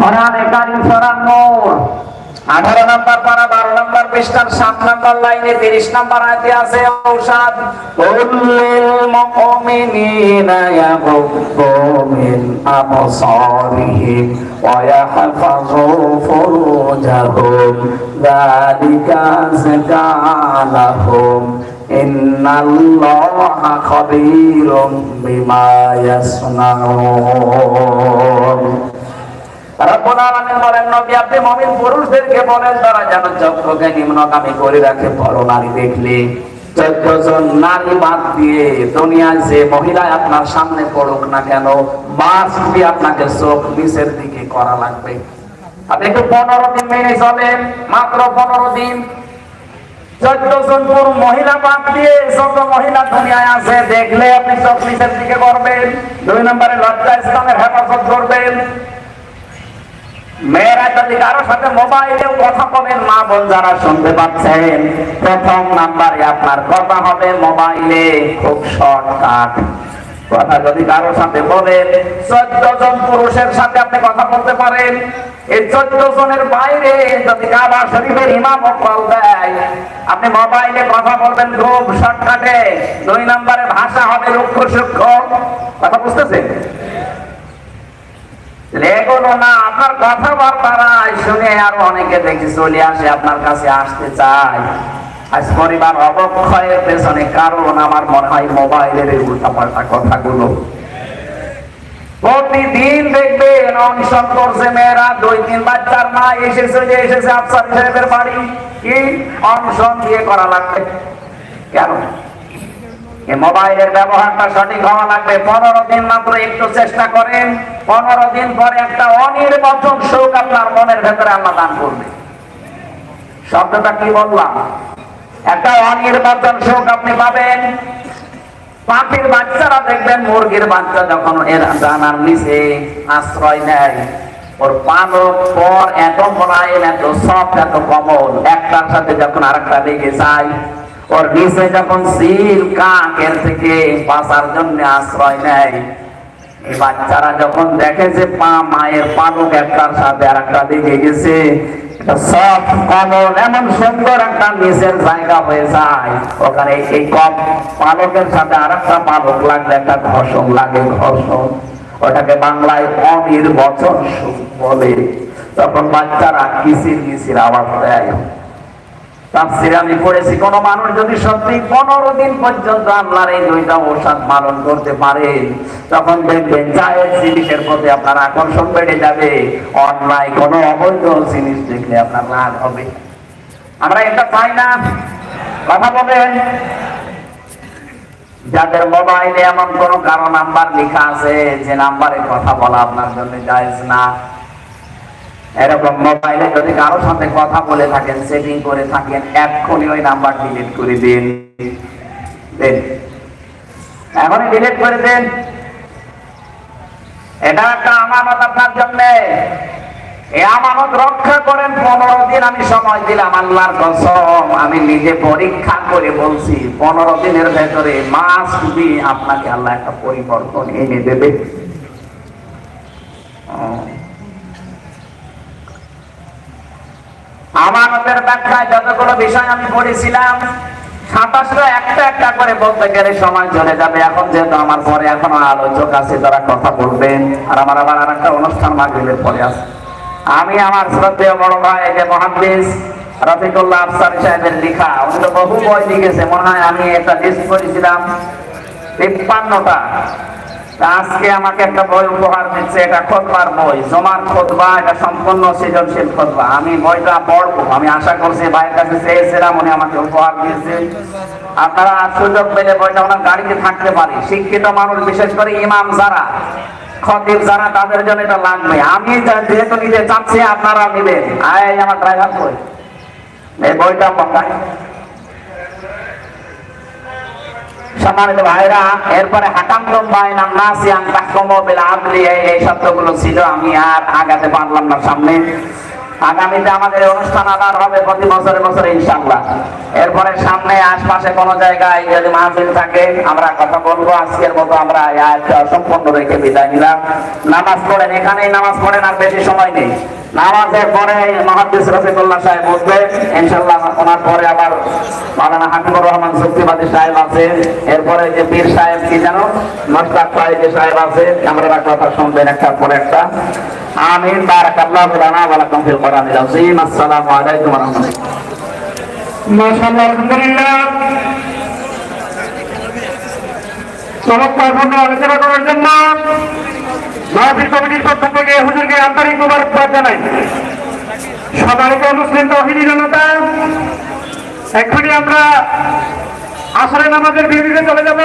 কোরআনে কারিম সূরা নূর। 18 নম্বর পারা 12 নম্বর পৃষ্ঠার 7 নম্বর লাইনে 30 নম্বর আয়াতে আছে, ঔষধ কুল্লিল মুমিনিনা ইয়াগুদ্দু আবসারিহিম ওয়া ইয়াহফাযু ফুরুজাহুম, যালিকা আযকা লাহুম, ইন্নাল্লাহা খাবীরুম বিমা ইয়াসনাউন। রব্বুল আলামিন বলেন পুরুষদেরকে বলেন, তারা যেন চক্ষুকে নিম্নগামী করে রাখে। বড় নারী নারী বাদ দিয়ে দুনিয়ায় যে মহিলা আপনার সামনে পড়ুক না কেন মাস্ট বি আপনাকে চোখ নিচের দিকে করা লাগবে। আপনি একটু পনেরো দিন মেনে চলেন, মাত্র পনেরো দিন। চোদ্দ জন মহিলা বাদ দিয়ে যত মহিলা দুনিয়ায় আছে, দেখলে আপনি চোখ নিচের দিকে করবেন। দুই নম্বরে লজ্জা ইসলামের হেফাজত করবেন। মেয়েরা যদি কারোর সাথে কথা বলেন মা বোন যারা শুনতে পাচ্ছেন, প্রথম নাম্বারে আপনার কথা হবে মোবাইলে খুব শর্টকাট কথা যদি কারোর সাথে বলেন চোদ্দ জন পুরুষের সাথে আপনি কথা বলতে পারেন। এই চোদ্দ জনের বাইরে যদি কাবা শরীফের ইমাম কল দেয়, আপনি মোবাইলে কথা বলবেন খুব শর্টকাটে দুই নম্বরে ভাষা হবে রুক্ষ সূক্ষ্ম। কথা বুঝতেছেন? এগুলো না আপনার কথাবার্তারাই শুনে আরও অনেকে দেখি চলে আসে, আপনার কাছে আসতে চায়। আজ পরিবার অবক্ষয়ের পেছনে কারণ আমার মনে হয় মোবাইলের কথাগুলো। প্রতিদিন দেখবেন অনশন করছে মেয়েরা, দুই, তিন বাচ্চার মা এসেছে, যে এসেছে আফসার সাহেবের বাড়ি। কি? অনশন দিয়ে করা লাগবে। কেন? মোবাইলের ব্যবহারটা সঠিক হওয়া লাগবে। পনেরো দিন মাত্র একটু চেষ্টা করেন। পনেরো দিন পরে একটা অনির্বাচন সুখ আপনার মনের ভেতরে আল্লাহ দান করবে। শব্দটা কি বললাম? একটা অনির্বাচন সুখ আপনি পাবেন। পাখির বাচ্চারা দেখবেন, মুরগির বাচ্চা যখন এর জানার নিচে আশ্রয় নেয়, ওর পালক পর এত মোলায়েম, এত সফট, এত কমল। একটার সাথে যখন আরেকটা লেগে যায় ওর নিচে যখন সিল কাকের থেকে বাঁচার জন্য আশ্রয় নেয়। বাচ্চারা যখন দেখে যে পা মায়ের পালক একটার সাথে আর একটা লেগে গেছে সুন্দর একটা নিচের জায়গা হয়ে যায়। ওখানে এই কম পালকের সাথে আর একটা পালক একটা ঘর্ষণ লাগে, ঘর্ষণ। ওটাকে বাংলায় অনির্বচন বলে। তখন বাচ্চারা কিসির কিসির আওয়াজ দেয়। আমি পড়েছি, কোন মানুষ যদি সত্যি পনেরো দিন পর্যন্ত আল্লাহর এই দুইটা ঔষধ পালন করতে পারে, তখন দেখবেন জিনিসের প্রতি আপনার আকর্ষণ বেড়ে যাবে, অন্যায় কোন অবৈধ জিনিস দেখলে আপনার রাগ হবে। আমরা এটা না। কথা যাদের মোবাইলে এমন কোন কারও নাম্বার লেখা আছে, যে নাম্বারে কথা বলা আপনার জন্য জায়েজ না। এরকম মোবাইলে যদি কারোর সাথে কথা বলে থাকেন সেটিং করে থাকেন, এক্ষুনি ওই নাম্বার ডিলিট করে দিন। এখনই ডিলিট করে দেন। এটা একটা আমানত আপনার জন্য। এই আমানত রক্ষা করেন, পনেরো দিন আমি সময় দিলাম, আল্লাহর কসম। আমি নিজে পরীক্ষা করে বলছি, পনেরো দিনের ভেতরে মাস বি আপনাকে আল্লাহ একটা পরিবর্তন এনে দেবে। আমানতের ব্যাখ্যায় যতগুলো বিষয় আমি পড়েছিলাম সাতাশটা একটা করে বলতে গেলে চলে যাবে। এখন যেহেতু আমার পরে আছে কথা বলবেন। আর আমার আবার অনুষ্ঠান আছে। আমি আমার শ্রদ্ধেয় বড় ভাই মহাদ্দেশ রফিকুল্লাহ আফসার সাহেবের লেখা। উনি তো বহু বই লিখেছে। মনে হয় আমি একটা লিস্ট করেছিলাম। তিপ্পান্নটা। আজকে আমাকে একটা বই উপহার দিচ্ছে, এটা খোদবার বই। জমার খোদবা, এটা সম্পূর্ণ সৃজনশীল খোদবা। আমি বইটা পড়ব। আমি আশা করছি ভাইয়ের কাছে চেয়েছিলাম উনি আমাকে উপহার দিয়েছে। আপনারা সুযোগ পেলে বইটা ওনার গাড়িতে থাকতে পারি। শিক্ষিত মানুষ, বিশেষ করে ইমাম যারা, খতিব যারা, তাদের জন্য এটা লাগবে। আমি যেহেতু নিতে চাচ্ছি, আপনারা নেবেন। আয় আমার ড্রাইভার বই। এই বইটা পড়ায় সম্মানিত ভাইরা এরপরে হাকাম বাইনাম নাসিয়ান তাহকুমু বিল আদলি এই শব্দগুলো ছিল, আমি আর আগাতে পারলাম না সামনে। আগামীতে আমাদের অনুষ্ঠান আবার হবে প্রতি বছরে বছরে, ইনশাআল্লাহ। এরপরে সামনে আশপাশে কোনো জায়গায় যদি মাহফিল থাকে, আমরা কথা বলব। আজকের মতো আমরা সম্পূর্ণ রেখে বিদায় নিলাম। নামাজ পড়েন, এখানেই নামাজ পড়েন, আর বেশি সময় নেই। নামাজের পরে মহাদিস রফিকুল্লাহ সাহেব বসবে ইনশাল্লাহ ওনার পরে আবার মাওলানা হাকিমুর রহমান শক্তিবাদী সাহেব আছে। এরপরে যে পীর সাহেব কি জানো মস্তাক যে সাহেব আছে। আমরা কথা শুনবেন একটার পরে একটা। আমিন, বারাকাল্লাহু লানা ওয়া লাকুম ফিল কোরআনিল আযীম। আসসালামু আলাইকুম ওয়া রাহমাতুল্লাহ। মাশাআল্লাহ, আলহামদুলিল্লাহ। চমৎকার আলোচনা করার জন্য মাহফিল কমিটির পক্ষ থেকে হুজুরকে আন্তরিক মুবারকবাদ জানাই। সবাইকে মুসলিম তহিদি জনতা, এক্ষুনি আমরা আসরে নামাজের বিরুদ্ধে চলে যাব।